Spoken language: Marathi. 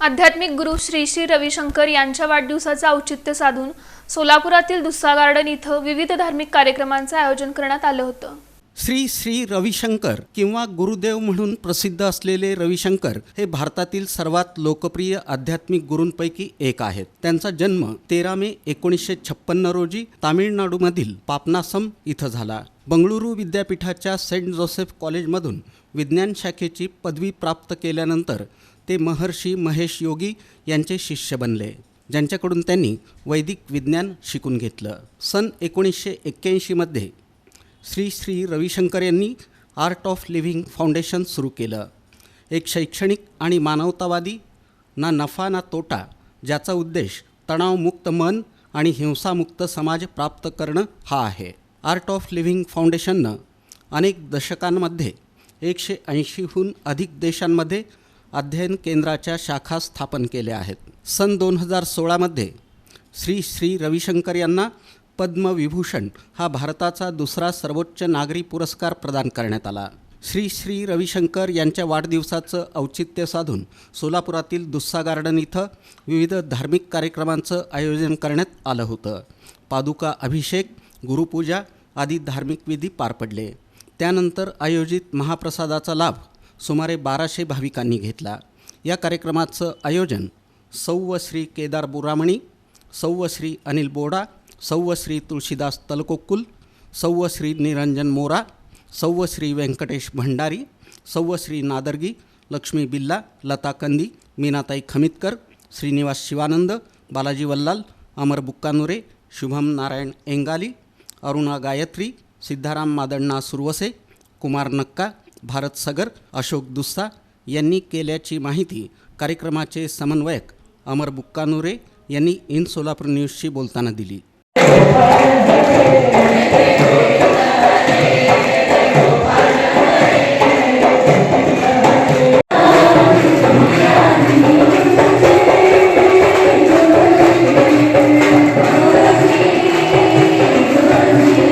आध्यात्मिक गुरु श्री श्री रविशंकर यांच्या वाढदिवसाचं औचित्य साधून सोलापुरातील दुस्सा गार्डन इथं विविध धार्मिक कार्यक्रमांचं आयोजन करण्यात आलं होतं. श्री श्री रविशंकर किंवा गुरुदेव म्हणून प्रसिद्ध असलेले रविशंकर हे भारतातील सर्वात लोकप्रिय आध्यात्मिक गुरूंपैकी एक आहेत. त्यांचा जन्म तेरा मे एकोणीसशे छप्पन्न रोजी तामिळनाडूमधील पापनासम इथं झाला. बंगळुरू विद्यापीठाच्या सेंट जोसेफ कॉलेजमधून विज्ञान शाखेची पदवी प्राप्त केल्यानंतर ते महर्षी महेश योगी यांचे शिष्य बनले ज्यांच्याकडून त्यांनी वैदिक विज्ञान शिकून घेतलं. सन एकोणीसशे एक्क्याऐंशीमध्ये श्री श्री रविशंकर यांनी आर्ट ऑफ लिव्हिंग फाउंडेशन सुरू केलं. एक शैक्षणिक आणि मानवतावादी ना नफा ना तोटा ज्याचा उद्देश तणावमुक्त मन आणि हिंसामुक्त समाज प्राप्त करणं हा आहे. आर्ट ऑफ लिव्हिंग फाउंडेशननं अनेक दशकांमध्ये एकशे ऐंशीहून अधिक देशांमध्ये अध्ययन केंद्राच्या शाखा स्थापन केल्या आहेत. सन दोन हजार सोळामध्ये श्री श्री रविशंकर यांना पद्मविभूषण हा भारताचा दुसरा सर्वोच्च नागरी पुरस्कार प्रदान करण्यात आला. श्री श्री रविशंकर यांच्या वाढदिवसाचं औचित्य साधून सोलापुरातील दुस्सा गार्डन इथं विविध धार्मिक कार्यक्रमांचं आयोजन करण्यात आलं होतं. पादुका अभिषेक गुरुपूजा आदी धार्मिक विधी पार पडले. त्यानंतर आयोजित महाप्रसादाचा लाभ सुमारे बाराशे भाविकांनी घेतला. या कार्यक्रमाचं आयोजन सौव श्री केदार बुरामणी सौव श्री अनिल बोडा सौव श्री तुळशीदास तलकोक्कुल सौव श्री निरंजन मोरा सौव श्री व्यंकटेश भंडारी सौव श्री नादर्गी लक्ष्मी बिल्ला लता कंदी मीनाताई खमितकर श्रीनिवास शिवानंद बालाजी वल्लाल अमर बुक्कानुरे शुभम नारायण एंगाली अरुणा गायत्री सिद्धाराम मादण्णा सुरवसे कुमार नक्का भारत सगर अशोक दुस्सा यांनी केल्याची माहिती कार्यक्रमाचे समन्वयक अमर बुक्कानुरे यांनी इन सोलापूर न्यूजशी बोलताना दिली.